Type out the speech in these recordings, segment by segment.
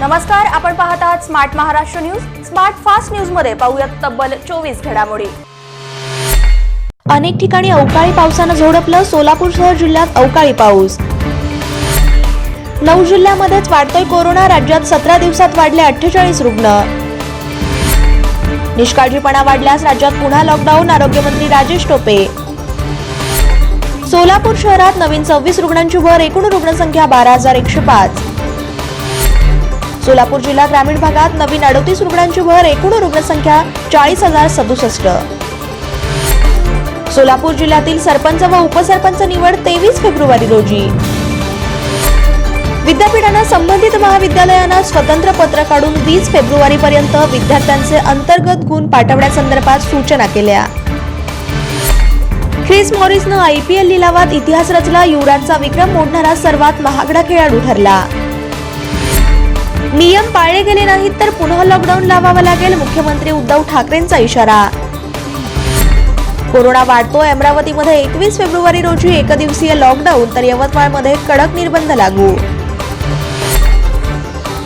नमस्कार आपण पाहत आहात smart Maharashtra news smart fast न्यूजमध्ये पाहूयात तब्बल चोवीस घडामोडी. अनेक ठिकाणी अवकाळी पावसानं झोडपलं सोलापूरसह जिल्ह्यात अवकाळी पाऊस. नऊ जिल्ह्यामध्येच वाढतोय कोरोना राज्यात सतरा दिवसात वाढले अठ्ठेचाळीस रुग्ण. निष्काळजीपणा वाढल्यास राज्यात पुन्हा लॉकडाऊन आरोग्यमंत्री राजेश टोपे. सोलापूर शहरात नवीन सव्वीस रुग्णांची भर एकूण रुग्णसंख्या बारा हजार एकशे पाच. सोलापूर जिल्हा ग्रामीण भागात नवीन अडतीस रुग्णांची भर एकूण रुग्णसंख्या चाळीस हजार सदुसष्ट. सोलापूर जिल्ह्यातील सरपंच व उपसरपंच निवड तेवीस फेब्रुवारी रोजी. विद्यापीठानं संबंधित महाविद्यालयांना स्वतंत्र पत्र काढून वीस फेब्रुवारी पर्यंत विद्यार्थ्यांचे अंतर्गत गुण पाठवण्यासंदर्भात सूचना केल्या. ख्रिस मॉरिसनं आयपीएल लिलावात इतिहास रचला युवराजचा विक्रम मोडणारा सर्वात महागडा खेळाडू ठरला. नियम पाळले गेले नाहीत तर पुन्हा लॉकडाऊन लावावा लागेल मुख्यमंत्री उद्धव ठाकरेंचा इशारा. कोरोना वाढतोय अमरावतीमध्ये एकवीस फेब्रुवारी रोजी एकदिवसीय लॉकडाऊन तर यवतमाळमध्ये कडक निर्बंध लागू.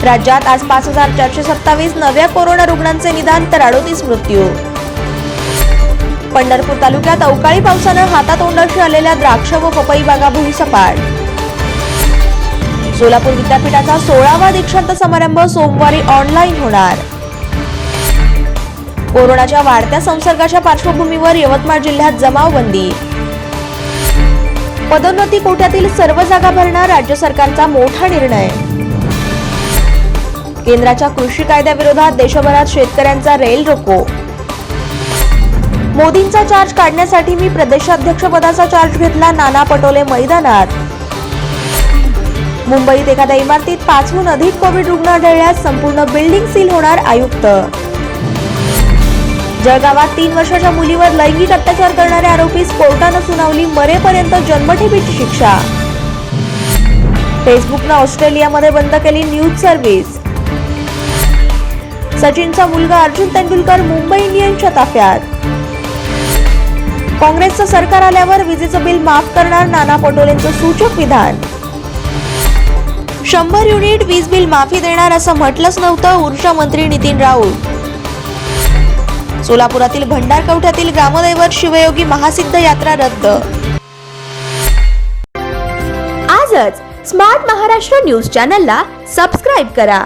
राज्यात आज पाच हजार चारशे सत्तावीस नव्या कोरोना रुग्णांचे निदान तर अडोतीस मृत्यू. पंढरपूर तालुक्यात अवकाळी पावसानं हातातोंडाशी आलेल्या द्राक्ष व पपई बागा भुईसपाट सोलापूर विद्यापीठाचा सोळावा दीक्षांत समारंभ सोमवारी ऑनलाईन होणार. कोरोनाच्या वाढत्या संसर्गाच्या पार्श्वभूमीवर यवतमाळ जिल्ह्यात जमावबंदी. पदोन्नती कोट्यातील सर्व जागा भरणार राज्य सरकारचा मोठा निर्णय. केंद्राच्या कृषी कायद्याविरोधात देशभरात शेतकऱ्यांचा रेल रोको. मोदींचा चार्ज काढण्यासाठी मी प्रदेशाध्यक्षपदाचा चार्ज घेतला नाना पटोले मैदानात. मुंबईत एखाद्या इमारतीत पाचहून अधिक कोविड रुग्ण आढळल्यास संपूर्ण बिल्डिंग सील होणार आयुक्त. जळगावात तीन वर्षाच्या मुलीवर लैंगिक अत्याचार करणाऱ्या आरोपीस कोर्टानं सुनावली मरेपर्यंत जन्मठेपीची शिक्षा. फेसबुकनं ऑस्ट्रेलियामध्ये बंद केली न्यूज सर्व्हिस. सचिनचा मुलगा अर्जुन तेंडुलकर मुंबई इंडियन्सच्या ताफ्यात. काँग्रेसचं सरकार आल्यावर विजेचं बिल माफ करणार नाना पटोलेंचं सूचक विधान. शंभर युनिट वीज बिल माफी देणार असं म्हटलंच नव्हतं ऊर्जा मंत्री नितीन राऊत. सोलापुरातील भंडारकवठ्यातील ग्रामदैवत शिवयोगी महासिद्ध यात्रा रद्द. आजच स्मार्ट महाराष्ट्र न्यूज चॅनलला सबस्क्राईब करा.